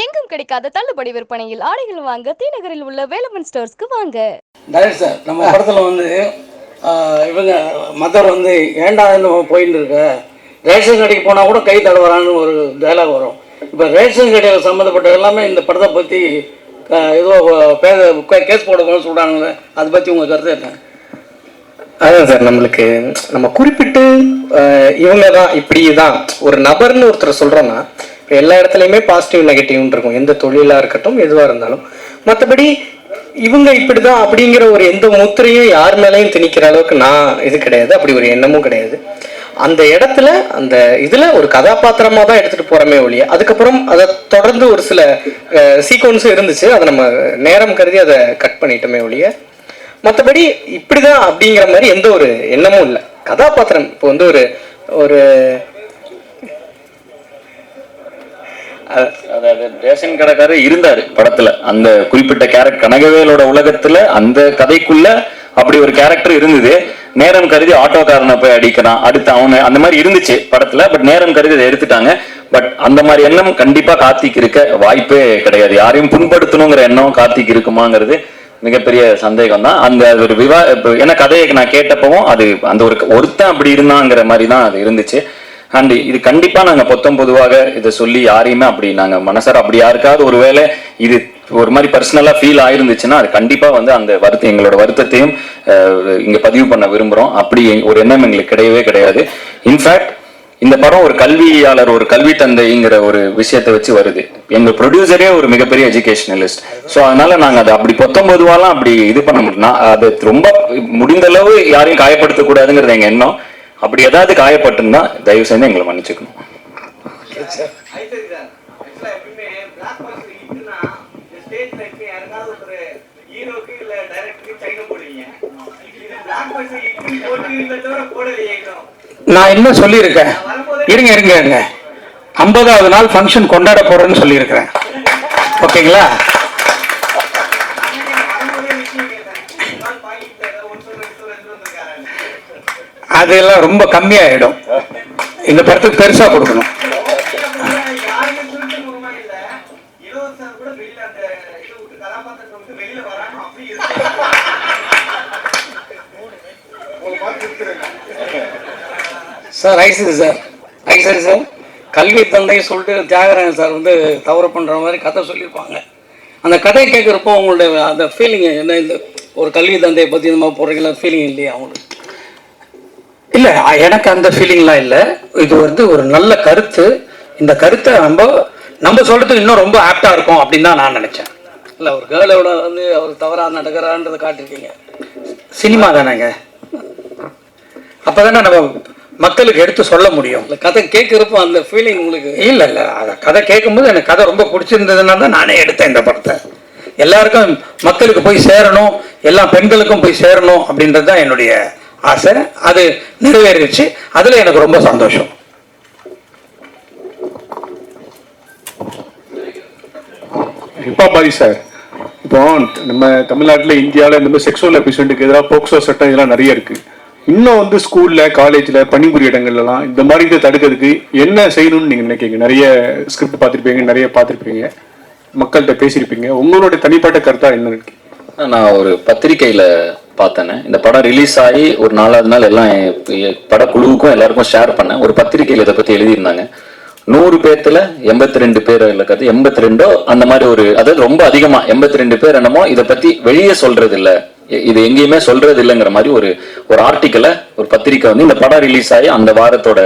எங்கும் கிடைக்காத தள்ளுபடி விற்பனையில் ஆடைகள் வாங்க தீநகரில் உள்ள வேலவன் ஸ்டோர்ஸ்க்கு வாங்க. டைரக்ட் சார் நம்ம படத்தில் வந்து இவங்க மதர் வந்து இன்னும் போயின்னு இருக்க? ரேஷன் கடைக்கு போனால் கூட கை தடவறான்னு ஒரு டைலாக் வரும். இப்போ ரேஷன் கடையில் சம்மந்தப்பட்ட எல்லாமே இந்த படத்தை பற்றி ஏதோ பேச கேஸ் போடணும்னு சொல்கிறாங்க அதை பற்றி உங்கள் கருத்து என்ன? அதான் சார் நம்மளுக்கு நம்ம குறிப்பிட்டு இவங்க தான் இப்படி தான் ஒரு நபர்னு ஒருத்தர் இப்ப எல்லா இடத்துலையுமே பாசிட்டிவ் நெகட்டிவ்னு இருக்கும். எந்த தொழிலாக இருக்கட்டும் எதுவாக இருந்தாலும். மற்றபடி இவங்க இப்படிதான் அப்படிங்கிற ஒரு எந்த முத்திரையும் யார் மேலேயும் திணிக்கிற அளவுக்கு நான் இது கிடையாது. அப்படி ஒரு எண்ணமும் கிடையாது. அந்த இடத்துல அந்த இதுல ஒரு கதாபாத்திரமா தான் எடுத்துட்டு போறமே ஒழிய அதுக்கப்புறம் அதை தொடர்ந்து ஒரு சில சீக்வன்ஸும் இருந்துச்சு. அதை நம்ம நேரம் கருதி அதை கட் பண்ணிட்டோமே ஒழிய மற்றபடி இப்படிதான் அப்படிங்கிற மாதிரி எந்த ஒரு எண்ணமும் இல்லை. கதாபாத்திரம் இப்போ வந்து ஒரு ஒரு அதாவது ரேஷன் கடைக்காரர் இருந்தாரு படத்துல. அந்த குறிப்பிட்ட கேரக்டர் கனகவேலோட உலகத்துல அந்த கதைக்குள்ள அப்படி ஒரு கேரக்டர் இருந்தது. நேரம் கருதி ஆட்டோக்காரனை போய் அடிக்கிறான். அடுத்து அவனு அந்த மாதிரி இருந்துச்சு படத்துல பட் நேரம் கருதி அதை எடுத்துட்டாங்க. பட் அந்த மாதிரி எண்ணம் கண்டிப்பா கார்த்திக் இருக்க வாய்ப்பே கிடையாது. யாரையும் புண்படுத்தணுங்கிற எண்ணம் கார்த்திக் இருக்குமாங்கிறது மிகப்பெரிய சந்தேகம் தான் அந்த ஒரு விவா இப்ப ஏன்னா கதையை நான் கேட்டப்பவும் அது அந்த ஒரு ஒருத்தன் அப்படி இருந்தாங்கிற மாதிரி தான் அது இருந்துச்சு. அண்ட் இது கண்டிப்பா நாங்க பொத்தம் பொதுவாக இதை சொல்லி யாரையுமே அப்படி நாங்க மனசார அப்படி யாருக்காவது ஒருவேளை இது ஒரு மாதிரி பர்சனலாக ஃபீல் ஆயிருந்துச்சுன்னா அது கண்டிப்பா வந்து அந்த வருத்தம் எங்களோட வருத்தத்தையும் அஹ், இங்க பதிவு பண்ண விரும்புறோம். அப்படி ஒரு எண்ணம் எங்களுக்கு கிடையவே கிடையாது. இன்ஃபேக்ட் இந்த படம் ஒரு கல்வியாளர் ஒரு கல்வி தந்தைங்கிற ஒரு விஷயத்தை வச்சு வருது. எங்க ப்ரொடியூசரே ஒரு மிகப்பெரிய எஜுகேஷனலிஸ்ட் ஸோ அதனால நாங்க அதை அப்படி பொத்தொன்பதுவாலாம் அப்படி இது பண்ண முடியும் அது ரொம்ப முடிந்த அளவு யாரையும் காயப்படுத்தக்கூடாதுங்கிறது எங்கள் எங்க எண்ணம். அப்படி ஏதாவது காயப்பட்டிருந்தா தயவு செஞ்சு எங்களை மன்னிச்சுக்கணும். நான் என்ன சொல்லியிருக்கேன். இருங்க இருங்க இருங்க. ஐம்பதாவது நாள் ஃபங்க்ஷன் கொண்டாட போறேன்னு சொல்லியிருக்கிறேன். ஓகேங்களா? அதெல்லாம் ரொம்ப கம்மியாயிடும். இந்த படத்துக்கு பெருசா கொடுக்கணும். Sir Ishari sir. Ishari sir. கல்வி தந்தை சொல்லிட்டு தியாகராஜன் சார் வந்து தவறு பண்ணுற மாதிரி கதை சொல்லியிருப்பாங்க. அந்த கதையை கேட்குறப்போ உங்களுடைய அந்த ஃபீலிங் என்ன இந்த ஒரு கல்வி தந்தையை பற்றி இந்த மாதிரி போடுறீங்களா? ஃபீலிங் இல்லையா அவங்களுக்கு இல்ல எனக்கு அந்த ஃபீலிங்லாம் இல்ல. இது வந்து ஒரு நல்ல கருத்து. இந்த கருத்தை நம்ம நம்ம சொல்றதுக்கு இன்னும் ரொம்ப ஆப்டா இருக்கும் அப்படின்னு தான் நான் நினைச்சேன். இல்லை ஒரு கேர்ளோட வந்து அவர் தவறாக நடக்கிறான்றதை காட்டியிருக்கீங்க. சினிமா தானேங்க. அப்பதானே நம்ம மக்களுக்கு எடுத்து சொல்ல முடியும். இல்லை கதை கேட்குறப்போ அந்த ஃபீலிங் உங்களுக்கு இல்ல இல்ல அத கதை கேட்கும்போது எனக்கு கதை ரொம்ப பிடிச்சிருந்ததுனால தான் நானே எடுத்தேன் இந்த படத்தை. எல்லாருக்கும் மக்களுக்கு போய் சேரணும் எல்லா பெண்களுக்கும் போய் சேரணும் அப்படின்றது தான் என்னுடைய ஆசை அது நிறைவேறிடுச்சு. அதுல எனக்கு ரொம்ப சந்தோஷம். ஹிப்பாபாதி சார் இப்போ நம்ம தமிழ்நாட்டில் இந்தியாவில் இந்த மாதிரி செக்ஷுவல் எபிசோடுக்கு எதிராக போக்சோ சட்டம் இதெல்லாம் நிறைய இருக்கு. இன்னும் வந்து ஸ்கூல்ல காலேஜ்ல பணிபுரிய இடங்கள்லாம் இந்த மாதிரி இதை தடுக்கிறதுக்கு என்ன செய்யணும்னு நீங்க நினைக்கிறீங்க? நிறைய ஸ்கிரிப்ட் பார்த்திருப்பீங்க நிறைய பார்த்திருப்பீங்க. மக்கள்கிட்ட பேசியிருப்பீங்க. உங்களோட தனிப்பட்ட கருத்தா என்ன இருக்கு? நான் ஒரு பத்திரிக்கையில பார்த்தேனே. இந்த படம் ரிலீஸ் ஆகி ஒரு நாலாவது நாள் எல்லாம் படக்குழுவுக்கும் எல்லாருக்கும் ஷேர் பண்ணேன். ஒரு பத்திரிகையில் இதை பற்றி எழுதியிருந்தாங்க. நூறு பேர்த்துல எண்பத்தி ரெண்டு பேர் இருக்கிறது எண்பத்தி ரெண்டோ அந்த மாதிரி ஒரு அதாவது ரொம்ப அதிகமா எண்பத்தி ரெண்டு பேர் என்னமோ இதை பத்தி வெளியே சொல்றது இல்ல இது எங்கேயுமே சொல்றது இல்லைங்கிற மாதிரி ஒரு ஒரு ஆர்டிக்கலை ஒரு பத்திரிக்கை வந்து இந்த படம் ரிலீஸ் ஆகி அந்த வாரத்தோட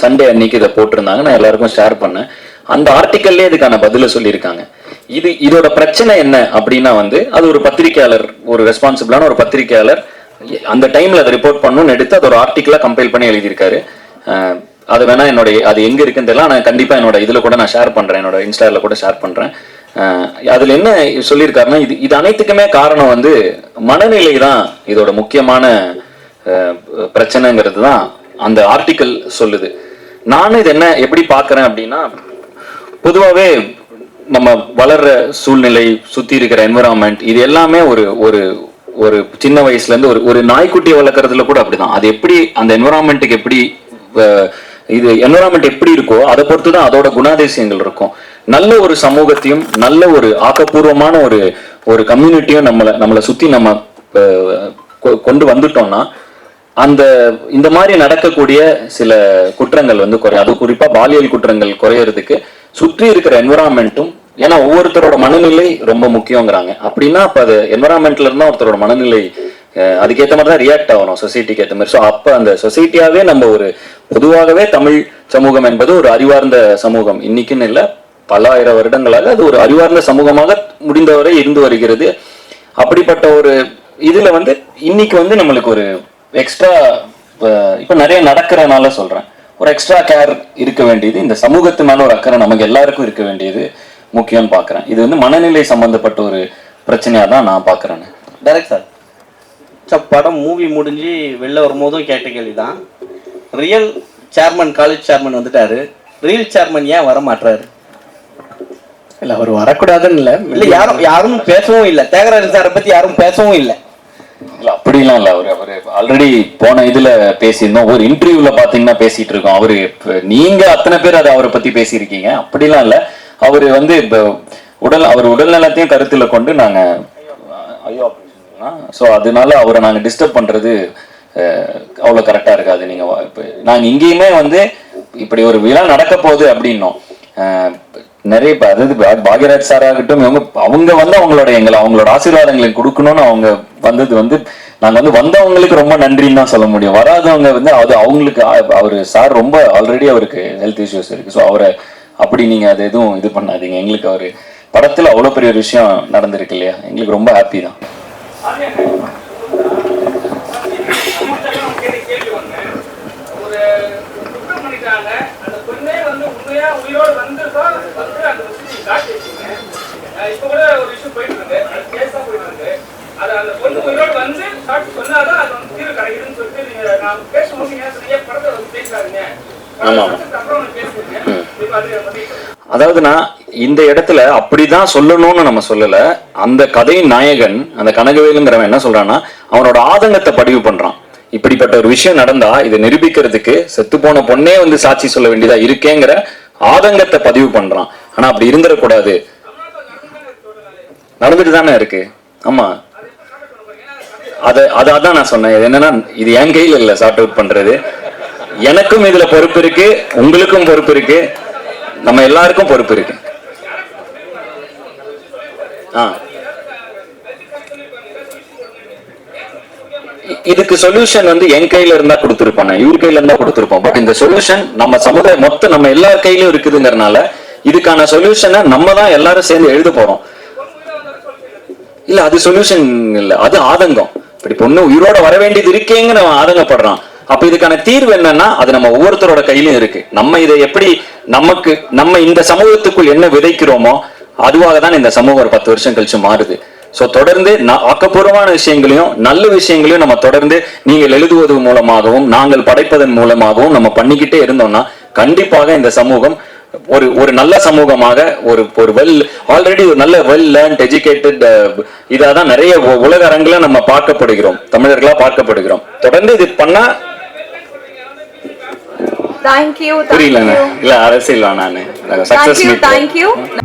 சண்டே அன்னைக்கு இதை போட்டிருந்தாங்க. நான் எல்லாருக்கும் ஷேர் பண்ணேன். அந்த ஆர்டிக்கல்லே இதுக்கான பதில சொல்லியிருக்காங்க. இது இதோட பிரச்சனை என்ன அப்படின்னா வந்து அது ஒரு பத்திரிக்கையாளர் ஒரு ரெஸ்பான்சிபிளான ஒரு பத்திரிக்கையாளர் அந்த டைம்ல அதை ரிப்போர்ட் பண்ணணும்னு எடுத்து அது ஒரு ஆர்டிக்கலா கம்பைல் பண்ணி எழுதியிருக்காரு. அது வேணா என்னுடைய அது எங்க இருக்குன்னு தெரியல நான் கண்டிப்பா என்னோட இதுல கூட நான் ஷேர் பண்றேன். என்னோட இன்ஸ்டால கூட ஷேர் பண்றேன். அதுல என்ன சொல்லியிருக்காருன்னா இது இது அனைத்துக்குமே காரணம் வந்து மனநிலை தான் இதோட முக்கியமான பிரச்சனைங்கிறது தான் அந்த ஆர்டிக்கல் சொல்லுது. நானும் இது என்ன எப்படி பாக்குறேன் அப்படின்னா பொதுவாகவே நம்ம வளர்ற சூழ்நிலை சுற்றி இருக்கிற என்விரான்மெண்ட் இது எல்லாமே ஒரு ஒரு ஒரு சின்ன வயசுலேருந்து ஒரு ஒரு நாய்க்குட்டியை வளர்க்குறதுல கூட அப்படிதான். அது எப்படி அந்த என்விரான்மெண்ட்டுக்கு எப்படி இது என்விரான்மெண்ட் எப்படி இருக்கோ அதை பொறுத்து தான் அதோட குணாதிசயங்கள் இருக்கும். நல்ல ஒரு சமூகத்தையும் நல்ல ஒரு ஆக்கப்பூர்வமான ஒரு ஒரு கம்யூனிட்டியும் நம்மளை நம்மளை சுற்றி நம்ம கொண்டு வந்துட்டோம்னா அந்த இந்த மாதிரி நடக்கக்கூடிய சில குற்றங்கள் வந்து குறையும். அது குறிப்பாக பாலியல் குற்றங்கள் குறையறதுக்கு சுற்றி இருக்கிற என்விரான்மெண்ட்டும் ஏன்னா ஒவ்வொருத்தரோட மனநிலை ரொம்ப முக்கியங்கிறாங்க. அப்படின்னா அப்போ அது என்விரான்மெண்ட்ல இருந்தா ஒருத்தரோட மனநிலை அதுக்கேற்ற மாதிரி தான் ரியாக்ட் ஆகணும் சொசைட்டிக்கு ஏற்ற மாதிரி. ஸோ அப்போ அந்த சொசைட்டியாவே நம்ம ஒரு பொதுவாகவே தமிழ் சமூகம் என்பது ஒரு அறிவார்ந்த சமூகம். இன்னைக்குன்னு இல்லை பல ஆயிரம் வருடங்களாக அது ஒரு அறிவார்ந்த சமூகமாக முடிந்தவரை இருந்து வருகிறது. அப்படிப்பட்ட ஒரு இதில் வந்து இன்னைக்கு வந்து நம்மளுக்கு ஒரு எக்ஸ்ட்ரா இப்போ நிறைய நடக்கிறனால சொல்கிறேன் ஒரு எக்ஸ்ட்ரா கேர் இருக்க வேண்டியது இந்த சமூகத்து மேல ஒரு அக்கறை நமக்கு எல்லாருக்கும் இருக்க வேண்டியது முக்கியம்னு பாக்குறேன். இது வந்து மனநிலை சம்பந்தப்பட்ட ஒரு பிரச்சனையா தான் நான் பாக்குறேன். டைரக்ட் சார் சார் படம் மூவி முடிஞ்சு வெளில வரும்போதும் கேட்ட கேள்வி தான் ரியல் சேர்மன் காலேஜ் சேர்மன் வந்துட்டாரு. ரியல் சேர்மன் ஏன் வர மாட்டாரு இல்ல அவர் வரக்கூடாதுன்னு இல்ல. இல்ல யாரும் யாரும் பேசவும் இல்லை. தியாகராஜன் சாரை பத்தி யாரும் பேசவும் இல்ல அப்படிலாம் இல்லை. அவர் அவர் ஆல்ரெடி போன இதில் பேசியிருந்தோம். ஒரு இன்டர்வியூவில் பார்த்தீங்கன்னா பேசிகிட்டு இருக்கோம் அவர் நீங்கள் அத்தனை பேர் அதை அவரை பற்றி பேசியிருக்கீங்க. அப்படிலாம் இல்லை. அவர் வந்து இப்போ உடல் அவர் உடல் நலத்தையும் கருத்தில் கொண்டு நாங்கள் ஐயோ ஸோ அதனால அவரை நாங்கள் டிஸ்டர்ப் பண்ணுறது அவ்வளோ கரெக்டாக இருக்காது. நீங்கள் இப்போ நாங்கள் இங்கேயுமே வந்து இப்படி ஒரு விழா நடக்க போகுது அப்படின்னோம். நிறைய அதாவது பாக்யராஜ் சார் ஆகட்டும் இவங்க அவங்க வந்து அவங்களோட எங்களை அவங்களோட ஆசீர்வாதங்களை கொடுக்கணும்னு அவங்க வந்தது வந்து நாங்கள் வந்து வந்தவங்களுக்கு ரொம்ப நன்றின்னு தான் சொல்ல முடியும். வராதவங்க வந்து அது அவங்களுக்கு அவர் சார் ரொம்ப ஆல்ரெடி அவருக்கு ஹெல்த் இஷ்யூஸ் இருக்குது ஸோ அவரை அப்படி நீங்கள் அது எதுவும் இது பண்ணாதீங்க. எங்களுக்கு அவர் படத்தில் அவ்வளோ பெரிய ஒரு விஷயம் நடந்திருக்கு இல்லையா? எங்களுக்கு ரொம்ப ஹாப்பி தான் ஒரு குற்றம் பண்ணிட்டாங்க அந்த பொண்ணே வந்து உண்மையா உயிரோடு வந்து தான் வந்து அந்த விஷயத்தை காட்டி வச்சீங்க அஹ் இப்ப கூட ஒரு விஷயம் போயிட்டு இருக்கு அது கேஸா போயிட்டு இருக்கு அது அந்த பொண்ணு உயிரோடு வந்து சாட்சி சொன்னாதான் அது வந்து தீர்வு கிடைக்குதுன்னு சொல்லிட்டு நீங்க நான் பேசும்போது நீங்க சொன்னீங்க படத்தை வந்து பேசுறாருங்க ஆமா. அப்புறம் ஒண்ணு பேசுறீங்க இப்ப அது வந்து அதாவதுனா இந்த இடத்துல அப்படிதான் சொல்லணும்னு நம்ம சொல்லல. அந்த கதையின் நாயகன் அந்த கனகவேலுங்கிறவன் என்ன சொல்றான்னா அவனோட ஆதங்கத்தை பதிவு பண்றான். இப்படிப்பட்ட ஒரு விஷயம் நடந்தா இதை நிரூபிக்கிறதுக்கு செத்து போன பொண்ணே வந்து சாட்சி சொல்ல வேண்டியதா இருக்கேங்கிற ஆதங்கத்தை பதிவு பண்றான். ஆனா அப்படி இருந்துடக்கூடாது. நடந்துட்டு தானே இருக்கு. ஆமா. அது அது அதான் நான் சொன்னேன். என்னன்னா இது என் கையில் இல்ல சார்ட் அவுட் பண்றது. எனக்கும் இதுல பொறுப்பு இருக்கு உங்களுக்கும் பொறுப்பு இருக்கு நம்ம எல்லாருக்கும் பொறுப்பு இருக்கு. ஆ. இதுக்கு சொல்யூஷன் வந்து என் கையில இருந்தா கொடுத்துருப்போம் இவர் கையில இருந்தா கொடுத்துருப்போம். பட் இந்த சொல்யூஷன் நம்ம சமுதாயம் மொத்தம் நம்ம எல்லார் கையிலும் இருக்குதுங்கிறனால இதுக்கான சொல்யூஷனை நம்ம தான் எல்லாரும் சேர்ந்து எழுத போறோம். இல்ல அது சொல்யூஷன் இல்ல அது ஆதங்கம். இப்படி பொண்ணு உயிரோட வர வேண்டியது இருக்கேங்க நம்ம ஆதங்கப்படுறான். அப்ப இதுக்கான தீர்வு என்னன்னா அது நம்ம ஒவ்வொருத்தரோட கையிலும் இருக்கு. நம்ம இதை எப்படி நமக்கு நம்ம இந்த சமூகத்துக்குள் என்ன விதைக்கிறோமோ அதுவாக தான் இந்த சமூகம் ஒரு பத்து வருஷம் கழிச்சு மாறுது. ஸோ தொடர்ந்து ஆக்கப்பூர்வமான விஷயங்களையும் நல்ல விஷயங்களையும் நம்ம தொடர்ந்து நீங்கள் எழுதுவது மூலமாகவும் நாங்கள் படைப்பதன் மூலமாகவும் நம்ம பண்ணிக்கிட்டே இருந்தோம்னா கண்டிப்பாக இந்த சமூகம் ஒரு ஒரு நல்ல சமூகமாக ஒரு ஒரு வெல் ஆல்ரெடி ஒரு நல்ல வெல் லேர்ன்ட் எஜுகேட்டட் இதாக தான் நிறைய உலக அரங்குல நம்ம பார்க்கப்படுகிறோம். தமிழர்களாக பார்க்கப்படுகிறோம். தொடர்ந்து இது பண்ணால் புரியலண்ணே you. இல்ல அரசியல் நானு Thank சக்சஸ் you.